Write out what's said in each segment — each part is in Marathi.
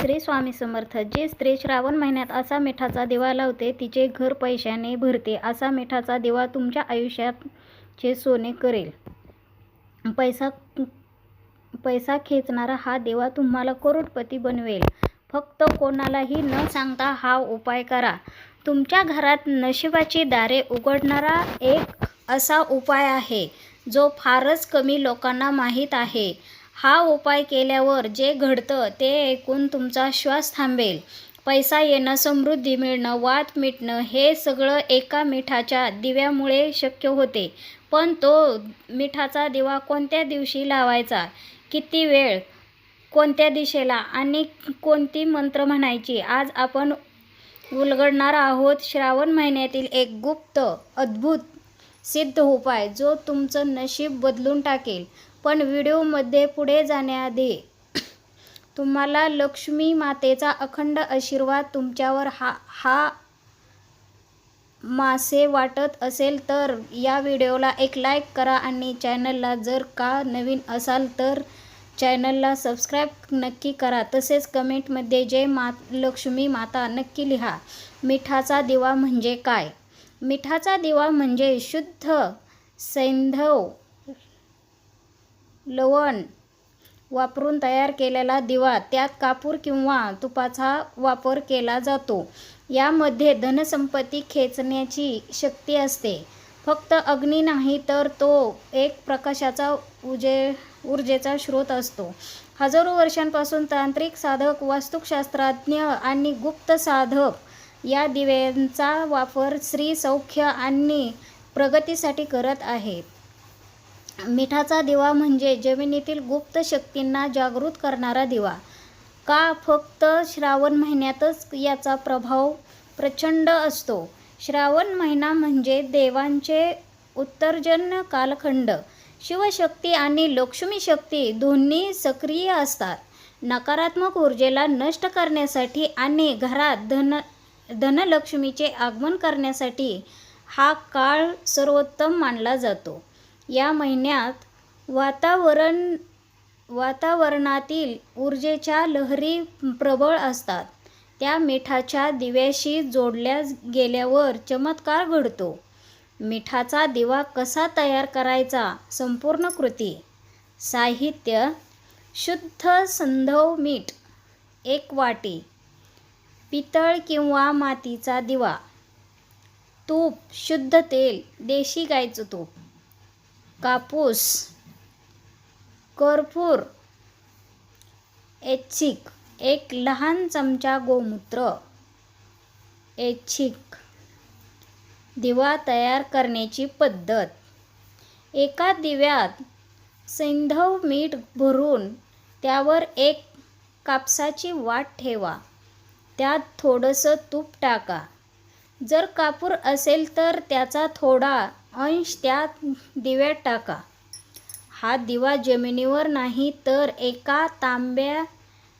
श्री स्वामी समर्थ जे स्त्री श्रावण महिन्यात असा मिठाचा दिवा लावते तिचे घर पैशाने भरते असा मिठाचा दिवा तुमच्या आयुष्याचे सोने करेल. पैसा पैसा खेचणारा हा दिवा तुम्हाला करोडपती बनवेल. फक्त कोणालाही न सांगता हा उपाय करा. तुमच्या घरात नशिबाची दारे उघडणारा एक असा उपाय आहे जो फारच कमी लोकांना माहीत आहे. हा उपाय केल्यावर जे घडतं ते ऐकून तुमचा श्वास थांबेल. पैसा येणं समृद्धी मिळणं वाद मिटणं हे सगळं एका मिठाच्या दिव्यामुळे शक्य होते. पण तो मिठाचा दिवा कोणत्या दिवशी लावायचा? किती वेळ? कोणत्या दिशेला? आणि कोणती मंत्र म्हणायची? आज आपण उलगडणार आहोत. श्रावण महिन्यातील एक गुप्त अद्भुत सिद्ध उपाय जो तुमचं नशीब बदलून टाकेल. पण व्हिडिओमध्ये पुढे जाण्याआधी तुम्हाला लक्ष्मी मातेचा अखंड आशीर्वाद तुमच्यावर हा हा मासे वाटत असेल तर या व्हिडिओला एक लाईक करा आणि चॅनलला जर का नवीन असाल तर चॅनलला सबस्क्राईब नक्की करा. तसेच कमेंटमध्ये जय मा लक्ष्मी माता नक्की लिहा. मिठाचा दिवा म्हणजे काय? मिठाचा दिवा म्हणजे शुद्ध सैंधव लवण वापरून तयार केलेला दिवा त्यात कापूर किंवा तुपाचा वापर केला जातो. यामध्ये धनसंपत्ती खेचण्याची शक्ती असते. फक्त अग्नी नाही तर तो एक प्रकाशाचा उजे ऊर्जेचा स्रोत असतो. हजारो वर्षांपासून तांत्रिक साधक वास्तुशास्त्रज्ञ आणि गुप्त साधक या दिव्यांचा वापर स्त्री सौख्य आणि प्रगतीसाठी करत आहेत. मिठाचा दिवा म्हणजे जमिनीतील गुप्त शक्तींना जागृत करणारा दिवा. का फक्त श्रावण महिन्यातच याचा प्रभाव प्रचंड असतो? श्रावण महिना म्हणजे देवांचे उत्तर्जन कालखंड. शिवशक्ती आणि लक्ष्मी शक्ती दोन्ही सक्रिय असतात. नकारात्मक ऊर्जेला नष्ट करण्यासाठी आणि घरात धन धनलक्ष्मीचे आगमन करण्यासाठी हा काळ सर्वोत्तम मानला जातो. या महिन्यात वातावरण वातावरणातील ऊर्जेच्या लहरी प्रबळ असतात. त्या मिठाच्या दिव्याशी जोडल्या गेल्यावर चमत्कार घडतो. मिठाचा दिवा कसा तयार करायचा? संपूर्ण कृती. साहित्य. शुद्ध संधव मीठ. एक वाटी. पितळ किंवा मातीचा दिवा. तूप. शुद्ध तेल. देशी गायचं तूप. कापूस कर्पूर ऐच्छिक एक लहान चमचा गोमूत्र ऐच्छिक दिवा तयार करण्याची पद्धत. एका दिव्यात सैंधव मीठ भरून त्यावर एक कापसाची वाट ठेवा. त्यात थोडंसं तूप टाका. जर कापूर असेल तर त्याचा थोडा अंश त्यात दिव्यात टाका. हा दिवा जमिनीवर नाही तर एका तांब्या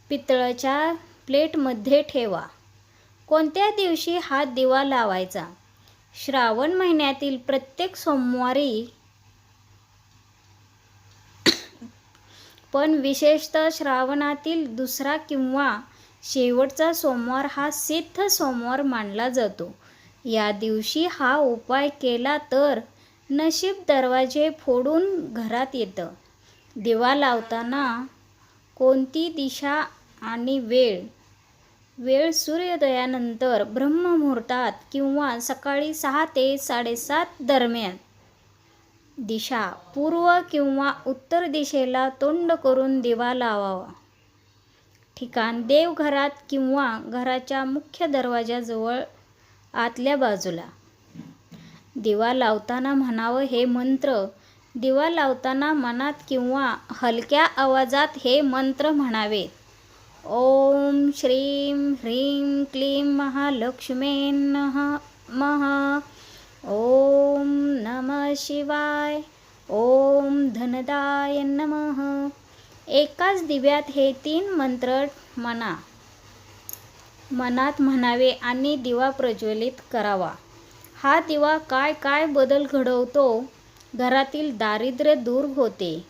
पितळाच्या प्लेटमध्ये ठेवा. कोणत्या दिवशी हा दिवा लावायचा? श्रावण महिन्यातील प्रत्येक सोमवारी. पण विशेषतः श्रावणातील दुसरा किंवा शेवटचा सोमवार हा सिद्ध सोमवार मानला जातो. या दिवशी हा उपाय केला तर नशीब दरवाजे फोडून घरात येतं. दिवा लावताना कोणती दिशा आणि वेळ? वेळ सूर्योदयानंतर ब्रह्ममुहूर्तात किंवा सकाळी सहा ते साडेसात दरम्यान. दिशा पूर्व किंवा उत्तर दिशेला तोंड करून दिवा लावावा. ठिकाण देवघरात किंवा घराच्या मुख्य दरवाजाजवळ आतल्या बाजूला. दिवा लावताना म्हणावं हे मंत्र. दिवा लावताना मनात किंवा हलक्या आवाजात हे मंत्र म्हणावे. ओम श्रीं ह्रीं क्लीं महालक्ष्मे नमः. ओम नमः शिवाय. ओम धनदाय नमः. एकाच दिव्यात हे तीन मंत्र म्हणा. मनात म्हणावे आणि दिवा प्रज्वलित करावा. हा दिवा काय काय बदल घडवतो? घरातील दारिद्र्य दूर होते.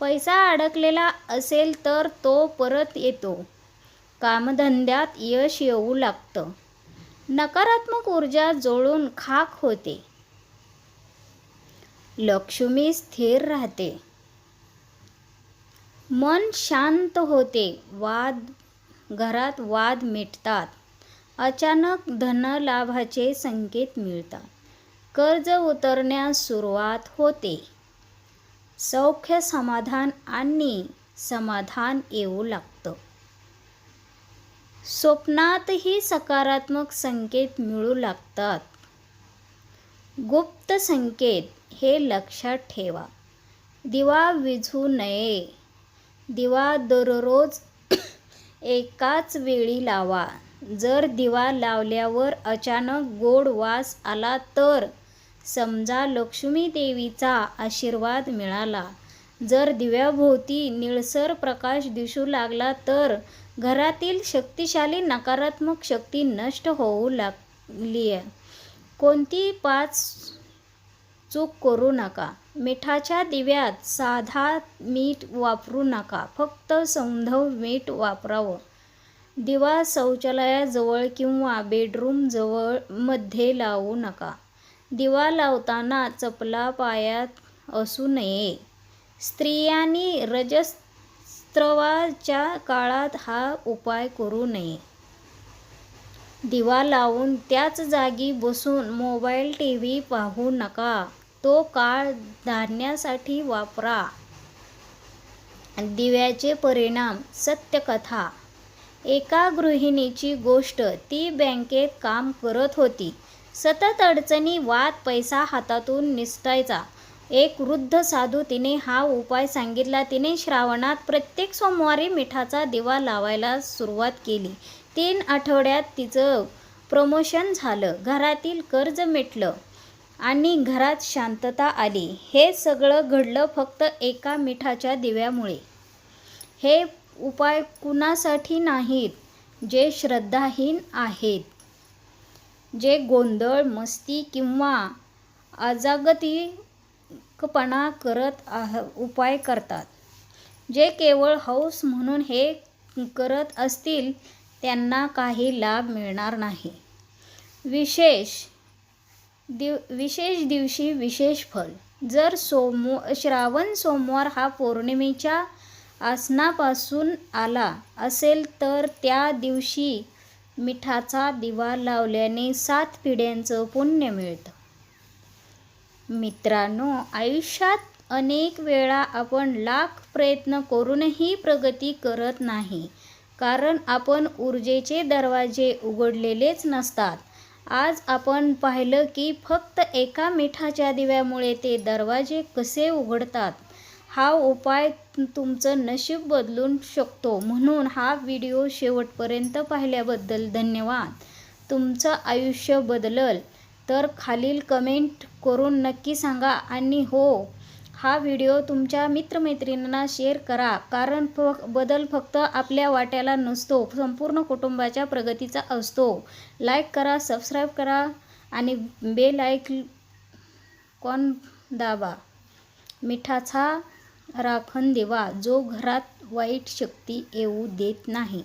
पैसा अडकलेला असेल तर तो परत येतो. कामधंद्यात यश येऊ लागतं. नकारात्मक ऊर्जा जोळून खाक होते. लक्ष्मी स्थिर राहते. मन शांत होते. वाद घरात वाद मिटतात. अचानक धनलाभाचे संकेत मिळतात. कर्ज उतरण्यास सुरुवात होते. सौख्य समाधान आणि समाधान येऊ लागतं. स्वप्नातही सकारात्मक संकेत मिळू लागतात. गुप्त संकेत हे लक्षात ठेवा. दिवा विझू नये. दिवा दररोज एकाच वेळी लावा. जर दिवा लावल्यावर अचानक गोड वास आला तर समजा लक्ष्मी देवीचा आशीर्वाद मिळाला. जर दिव्याभोवती निळसर प्रकाश दिसू लागला तर घरातील शक्तिशाली नकारात्मक शक्ती नष्ट होऊ लागली आहे कोणती पाच चूक करू नका. मिठाच्या दिव्यात साधा मीठ वापरू नका. फक्त सौंधव मीठ वापरावं. दिवा शौचालयाजवळ किंवा बेडरूमजवळमध्ये लावू नका. दिवा लावताना चपला पायात असू नये. स्त्रियांनी रजस्त्रवाच्या काळात हा उपाय करू नये. दिवा लावून त्याच जागी बसून मोबाईल टी व्ही पाहू नका. तो काळ धान्यासाठी वापरा. दिव्याचे परिणाम सत्यकथा. एका गृहिणीची गोष्ट ती बँकेत काम करत होती. सतत अडचणी वाद पैसा हातातून निसटायचा. एक वृद्ध साधू तिने हा उपाय सांगितला. तिने श्रावणात प्रत्येक सोमवारी मिठाचा दिवा लावायला सुरुवात केली. तीन आठवड्यात तिचं प्रमोशन झालं. घरातील कर्ज मिटलं. आणि घरात शांतता आली. हे सगळं घडलं फक्त एका मिठाच्या दिव्यामुळे. हे उपाय कुणासाठी नाहीत जे श्रद्धाहीन आहेत. जे गोंधळ मस्ती किंवा अजागतिकपणा करत आह उपाय करतात. जे केवळ हौस म्हणून हे करत असतील त्यांना काही लाभ मिळणार नाही. विशेष दिव विशेष दिवशी विशेष फल. जर सोमो श्रावण सोमवार हा पौर्णिमेच्या आसनापासून आला असेल तर त्या दिवशी मिठाचा दिवा लावल्याने सात पिढ्यांचं पुण्य मिळतं. मित्रांनो आयुष्यात अनेक वेळा आपण लाख प्रयत्न करूनही प्रगती करत नाही कारण आपण ऊर्जेचे दरवाजे उघडलेलेच नसतात. आज आपण पाहिलं की फक्त एका मिठाच्या दिव्यामुळे ते दरवाजे कसे उघडतात हा उपाय तुमचं नशीब बदलून शकतो म्हणून हा व्हिडिओ शेवटपर्यंत पाहिल्याबद्दल धन्यवाद. तुमचं आयुष्य बदलल तर खालील कमेंट करून नक्की सांगा आणि हो हा व्हिडिओ तुमच्या मित्रमैत्रिणींना शेअर करा. कारण फ बदल फक्त आपल्या वाट्याला नसतो संपूर्ण कुटुंबाच्या प्रगतीचा असतो. लाईक करा सबस्क्राईब करा आणि बेल आयकॉन दाबा? मिठाचा राखण देवा. जो घरात वाईट शक्ती येऊ देत नाही.